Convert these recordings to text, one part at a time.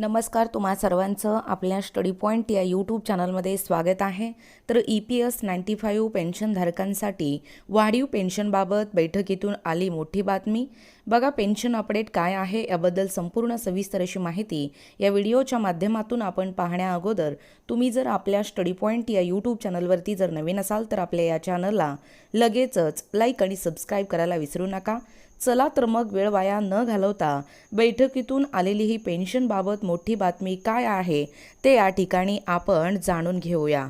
नमस्कार तुम्हा सर्वांचं आपल्या स्टडी पॉईंट या यूट्यूब चॅनलमध्ये स्वागत आहे. तर E P S ninety five पेन्शनधारकांसाठी वाढीव पेन्शनबाबत बैठकीतून आली मोठी बातमी. बघा पेन्शन अपडेट काय आहे याबद्दल संपूर्ण सविस्तर अशी माहिती या व्हिडिओच्या माध्यमातून आपण पाहण्या अगोदर तुम्ही जर आपल्या स्टडी पॉईंट या यूट्यूब चॅनलवरती जर नवीन असाल तर आपल्या या चॅनलला लगेचच लाईक आणि सबस्क्राईब करायला विसरू नका. चला तर मग वेळ वाया न घालवता बैठकीतून आलेली ही पेन्शनबाबत मोठी बातमी काय आहे ते या ठिकाणी आपण जाणून घेऊया.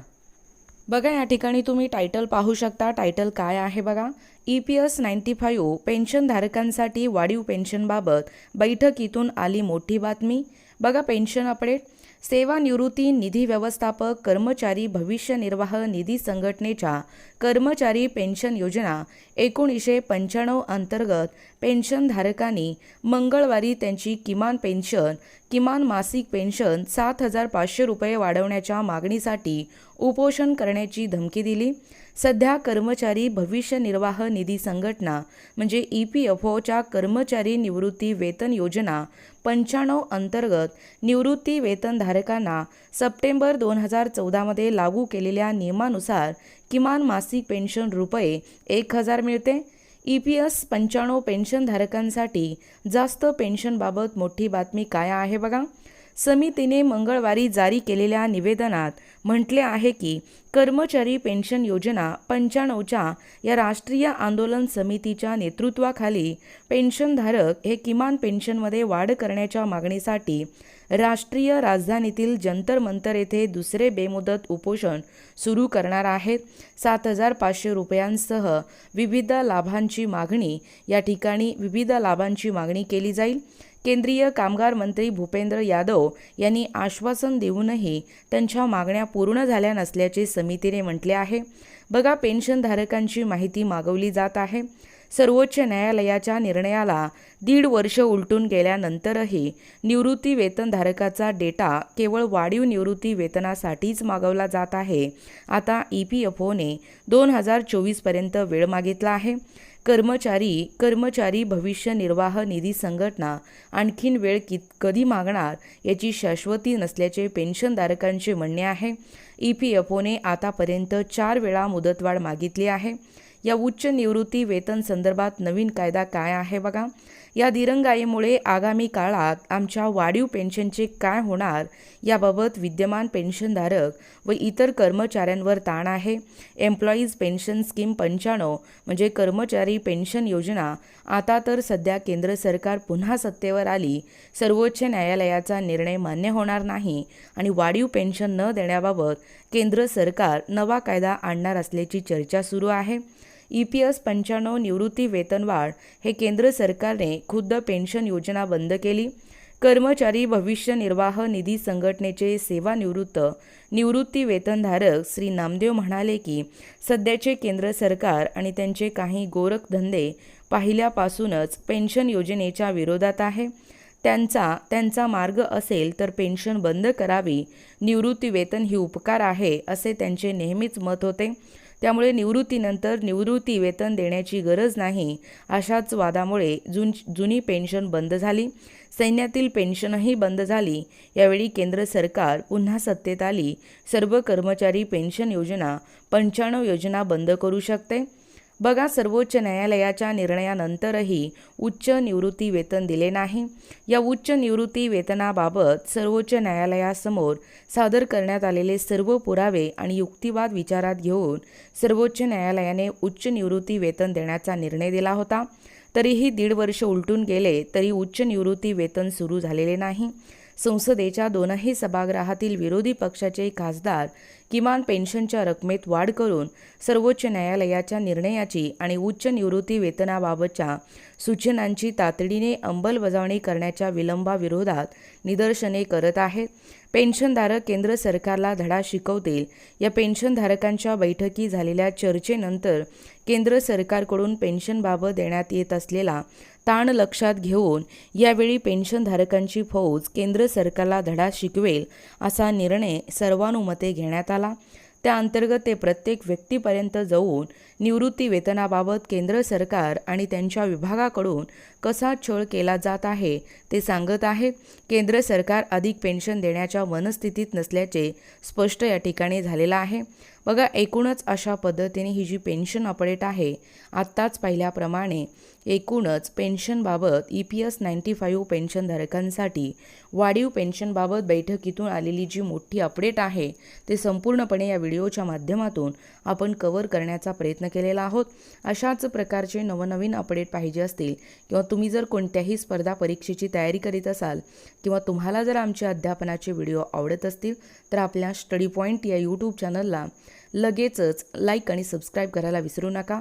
बघा या ठिकाणी तुम्ही टायटल पाहू शकता. टायटल काय आहे बघा? E P S ninety five पेन्शनधारकांसाठी वाढीव पेन्शनबाबत बैठकीतून आली मोठी बातमी. बघा पेन्शन अपडेट सेवानिवृत्ती निधी व्यवस्थापक कर्मचारी भविष्य निर्वाह निधी संघटनेच्या कर्मचारी पेन्शन योजना एकोणीसशे पंच्याण्णव अंतर्गत पेन्शनधारकांनी मंगळवारी त्यांची किमान पेन्शन किमान मासिक पेन्शन सात हजार पाचशे रुपये वाढवण्याच्या मागणीसाठी उपोषण करण्याची धमकी दिली. सध्या कर्मचारी भविष्य निर्वाह निधी संघटना म्हणजे ई पी एफ ओच्या कर्मचारी निवृत्ती वेतन योजना पंच्याण्णव अंतर्गत निवृत्ती वेतनधारकांना सप्टेंबर दोन हजार चौदामध्ये लागू केलेल्या नियमानुसार किमान मासिक पेन्शन रुपये एक हजार मिळते. ई पी एस पंच्याण्णव पेन्शनधारकांसाठी जास्त पेन्शनबाबत मोठी बातमी काय आहे बघा? समितीने मंगळवारी जारी केलेल्या निवेदनात म्हटले आहे की कर्मचारी पेन्शन योजना पंच्याण्णवच्या या राष्ट्रीय आंदोलन समितीच्या नेतृत्वाखाली पेन्शनधारक हे किमान पेन्शनमध्ये वाढ करण्याच्या मागणीसाठी राष्ट्रीय राजधानीतील जंतर मंतर येथे दुसरे बेमुदत उपोषण सुरू करणार आहेत. सात हजार पाचशे रुपयांसह विविध लाभांची मागणी या ठिकाणी विविध लाभांची मागणी केली जाईल. केंद्रीय कामगार मंत्री भूपेंद्र यादव यांनी आश्वासन देऊनही त्यांच्या मागण्या पूर्ण झाल्या नसल्याचे समितीने म्हटले आहे. बघा पेन्शनधारकांची माहिती मागवली जात आहे. सर्वोच्च न्यायालयाच्या निर्णयाला दीड वर्ष उलटून गेल्यानंतरही निवृत्ती वेतनधारकाचा डेटा केवळ वाढीव निवृत्ती वेतनासाठीच मागवला जात आहे. आता ई पी एफ ओने दोन हजार चोवीसपर्यंत वेळ मागितला आहे. कर्मचारी कर्मचारी भविष्य निर्वाह निधी संघटना आणखीन वेळ कित कधी मागणार याची शाश्वती नसल्याचे पेन्शनधारकांचे म्हणणे आहे. ई पी एफ ओने आतापर्यंत चार वेळा मुदतवाढ मागितली आहे. या उच्च निवृत्ती वेतन संदर्भात नवीन कायदा काय आहे बघा? या दिरंगाईमुळे आगामी काळात आमच्या वाढीव पेन्शनचे काय होणार याबाबत विद्यमान पेन्शनधारक व इतर कर्मचाऱ्यांवर ताण आहे. एम्प्लॉईज पेन्शन स्कीम पंच्याण्णव म्हणजे कर्मचारी पेन्शन योजना आता तर सध्या केंद्र सरकार पुन्हा सत्तेवर आली. सर्वोच्च न्यायालयाचा निर्णय मान्य होणार नाही आणि वाढीव पेन्शन न देण्याबाबत केंद्र सरकार नवा कायदा आणणार असल्याची चर्चा सुरू आहे. ई पी एस पंच्याण्णव निवृत्ती वेतनवाढ हे केंद्र सरकारने खुद्द पेन्शन योजना बंद केली. कर्मचारी भविष्य निर्वाह निधी संघटनेचे सेवानिवृत्त निवृत्ती वेतनधारक श्री नामदेव म्हणाले की सध्याचे केंद्र सरकार आणि त्यांचे काही गोरखधंदे पाहिल्यापासूनच पेन्शन योजनेच्या विरोधात आहे. त्यांचा त्यांचा मार्ग असेल तर पेन्शन बंद करावी. निवृत्ती वेतन ही उपकार आहे असे त्यांचे नेहमीच मत होते. त्यामुळे निवृत्तीनंतर निवृत्ती वेतन देण्याची गरज नाही अशाच वादामुळे जुन जुनी पेन्शन बंद झाली. सैन्यातील पेन्शनही बंद झाली. यावेळी केंद्र सरकार पुन्हा सत्तेत आली. सर्व कर्मचारी पेन्शन योजना पंच्याण्णव योजना बंद करू शकते. बघा सर्वोच्च न्यायालयाच्या निर्णयानंतरही उच्च निवृत्ती वेतन दिले नाही. या उच्च निवृत्ती वेतनाबाबत सर्वोच्च न्यायालयासमोर सादर करण्यात आलेले सर्व पुरावे आणि युक्तिवाद विचारात घेऊन सर्वोच्च न्यायालयाने उच्च निवृत्ती वेतन देण्याचा निर्णय दिला होता. तरीही दीड वर्ष उलटून गेले तरी उच्च निवृत्ती वेतन सुरू झालेले नाही. संसदेच्या दोनही सभागृहातील विरोधी पक्षाचे खासदार किमान पेन्शनच्या रकमेत वाढ करून सर्वोच्च न्यायालयाच्या निर्णयाची आणि उच्च निवृत्ती वेतनाबाबतच्या सूचनांची तातडीने अंमलबजावणी करण्याच्या विलंबाविरोधात निदर्शने करत आहेत पेन्शनधारक केंद्र सरकारला धडा शिकवतील. या पेन्शनधारकांच्या बैठकी झालेल्या चर्चेनंतर केंद्र सरकारकडून पेन्शनबाबत देण्यात येत असलेला ताण लक्षात घेऊन यावेळी पेन्शनधारकांची फौज केंद्र सरकारला धडा शिकवेल असा निर्णय सर्वानुमते घेण्यात आला. त्या अंतर्गत ते प्रत्येक व्यक्तीपर्यंत जाऊन निवृत्ती वेतनाबाबत केंद्र सरकार आणि त्यांच्या विभागाकडून कसा छळ केला जात आहे ते सांगत आहे. केंद्र सरकार अधिक पेन्शन देण्याच्या मनस्थितीत नसल्याचे स्पष्ट या ठिकाणी झालेलं आहे. बघा एकूणच अशा पद्धतीने ही जी पेन्शन अपडेट आहे आत्ताच पाहिल्याप्रमाणे एकूणच पेन्शनबाबत E P S ninety five पेन्शनधारकांसाठी वाढीव पेन्शनबाबत बैठकीतून आलेली जी मोठी अपडेट आहे ते संपूर्णपणे या व्हिडिओच्या माध्यमातून आपण कवर करण्याचा प्रयत्न केलेला आहोत. अशाच प्रकारचे नवनवीन अपडेट पाहिजे असतील किंवा तुम्ही जर कोणत्याही स्पर्धा परीक्षेची तयारी करीत असाल किंवा तुम्हाला जर आमचे अध्यापनाचे व्हिडिओ आवडत असतील तर आपल्या स्टडी पॉईंट या यूट्यूब चॅनलला लगेचच लाईक आणि सबस्क्राईब करायला विसरू नका.